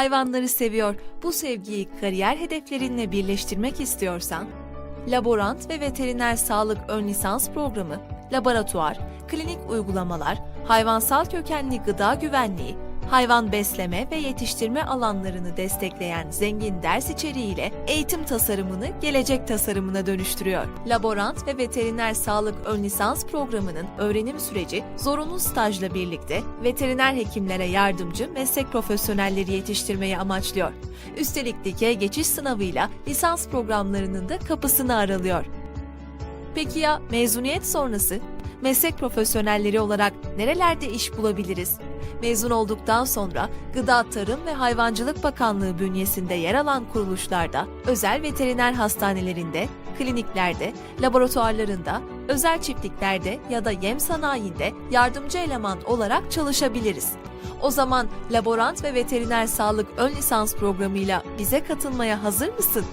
hayvanları seviyor, bu sevgiyi kariyer hedeflerinle birleştirmek istiyorsan, laborant ve veteriner sağlık ön lisans programı, laboratuvar, klinik uygulamalar, hayvansal kökenli gıda güvenliği, hayvan besleme ve yetiştirme alanlarını destekleyen zengin ders içeriğiyle eğitim tasarımını gelecek tasarımına dönüştürüyor. Laborant ve veteriner sağlık ön lisans programının öğrenim süreci zorunlu stajla birlikte veteriner hekimlere yardımcı meslek profesyonelleri yetiştirmeyi amaçlıyor. Üstelik dikey geçiş sınavıyla lisans programlarının da kapısını aralıyor. Peki ya mezuniyet sonrası? Meslek profesyonelleri olarak nerelerde iş bulabiliriz? Mezun olduktan sonra Gıda Tarım ve Hayvancılık Bakanlığı bünyesinde yer alan kuruluşlarda, özel veteriner hastanelerinde, kliniklerde, laboratuvarlarında, özel çiftliklerde ya da yem sanayinde yardımcı eleman olarak çalışabiliriz. O zaman laborant ve veteriner sağlık ön lisans programıyla bize katılmaya hazır mısın?